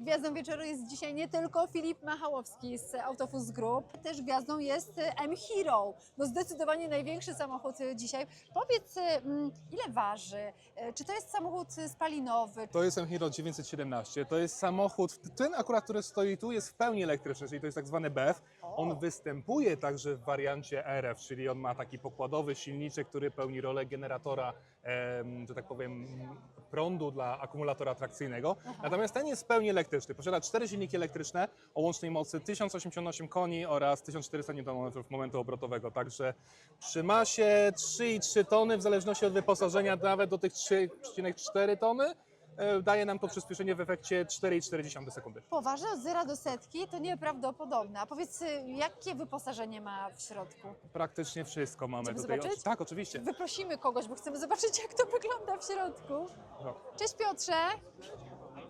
Gwiazdą wieczoru jest dzisiaj nie tylko Filip Machałowski z Autofus Group, też gwiazdą jest M-Hero, no zdecydowanie największy samochód dzisiaj. Powiedz, mm, ile waży? Y, Czy to jest samochód spalinowy? To jest Hero 917. To jest samochód, ten akurat, który stoi tu, jest w pełni elektryczny, czyli to jest tak zwany BEV. On występuje także w wariancie RF, czyli on ma taki pokładowy silniczek, który pełni rolę generatora, że tak powiem, prądu dla akumulatora trakcyjnego. Natomiast ten jest w pełni elektryczny. Posiada cztery silniki elektryczne o łącznej mocy 1088 koni oraz 1400 Nm momentu obrotowego. Także przy masie 3,3 tony, w zależności od wyposażenia, nawet do tych 3,4 tony, e, daje nam to przyspieszenie w efekcie 4,4 sekundy. Poważnie od zera do setki to nieprawdopodobne. A powiedz, y, jakie wyposażenie ma w środku? Praktycznie wszystko mamy Chcemy tutaj. zobaczyć? Tak, oczywiście. Wyprosimy kogoś, bo chcemy zobaczyć, jak to wygląda w środku. No. Cześć Piotrze!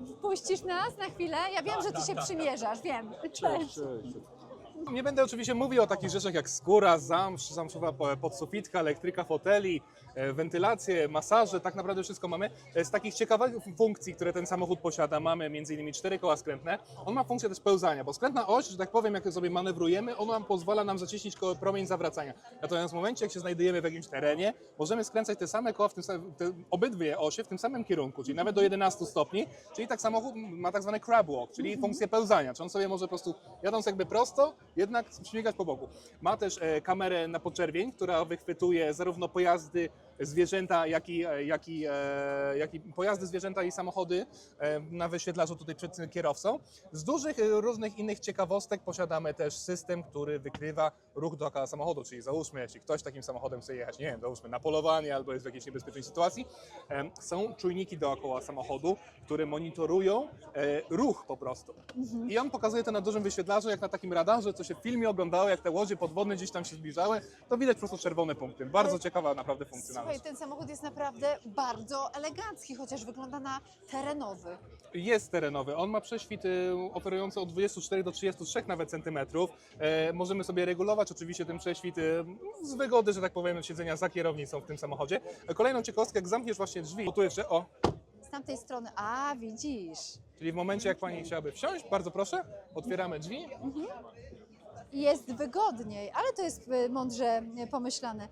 Wpuścisz nas na chwilę? Ja wiem, że ty się przymierzasz, wiem. Cześć. Nie będę oczywiście mówił o takich rzeczach jak skóra, zamsz, zamszowa po- podsufitka, elektryka foteli, e, wentylacje, masaże, tak naprawdę wszystko mamy. E, Z takich ciekawych funkcji, które ten samochód posiada, mamy m.in. cztery koła skrętne. On ma funkcję też pełzania, bo skrętna oś, że tak powiem, jak sobie manewrujemy, ona nam pozwala nam zacieśnić koło- promień zawracania. Natomiast w momencie, jak się znajdujemy w jakimś terenie, możemy skręcać te same koła, w tym samym, te, obydwie osie w tym samym kierunku, czyli nawet do 11 stopni, czyli tak samochód ma tak zwany crab walk, czyli funkcję pełzania, czy on sobie może po prostu jadąc jakby prosto, jednak śmigać po boku. Ma też e, kamerę na podczerwień, która wychwytuje zarówno pojazdy, zwierzęta, jak i, e, jak i, e, jak i pojazdy, zwierzęta i samochody na wyświetlaczu tutaj przed kierowcą. Z dużych różnych innych ciekawostek posiadamy też system, który wykrywa ruch dookoła samochodu, czyli załóżmy, jeśli ktoś takim samochodem chce jechać, nie wiem, załóżmy na polowanie albo jest w jakiejś niebezpiecznej sytuacji, są czujniki dookoła samochodu, które monitorują ruch po prostu. I on pokazuje to na dużym wyświetlaczu, jak na takim radarze, co się w filmie oglądało, jak te łodzie podwodne gdzieś tam się zbliżały, to widać po prostu czerwone punkty. Bardzo ciekawa naprawdę funkcjonalność. Słuchaj, ten samochód jest naprawdę bardzo elegancki, chociaż wygląda na terenowy. Jest terenowy. On ma prześwit y, operujący od 24 do 33 nawet centymetrów. E, możemy sobie regulować oczywiście ten prześwit y, z wygody, że tak powiem, siedzenia za kierownicą w tym samochodzie. E, Kolejną ciekawostkę, jak zamkniesz właśnie drzwi, bo tu jeszcze, o, Z tamtej strony, a widzisz, czyli w momencie jak Pani chciałaby wsiąść, bardzo proszę, otwieramy drzwi. Jest wygodniej, ale to jest y, mądrze y, pomyślane.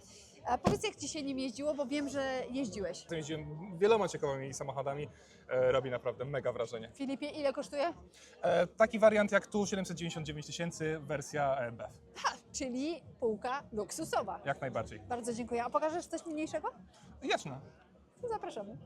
A powiedz, jak Ci się nim jeździło, bo wiem, że jeździłeś. Jeździłem wieloma ciekawymi samochodami, e, robi naprawdę mega wrażenie. Filipie, ile kosztuje? E, taki wariant jak tu, 799 tysięcy, wersja e. Ha, czyli półka luksusowa. Jak najbardziej. Bardzo dziękuję. A pokażesz coś mniejszego? Jasne. Zapraszamy.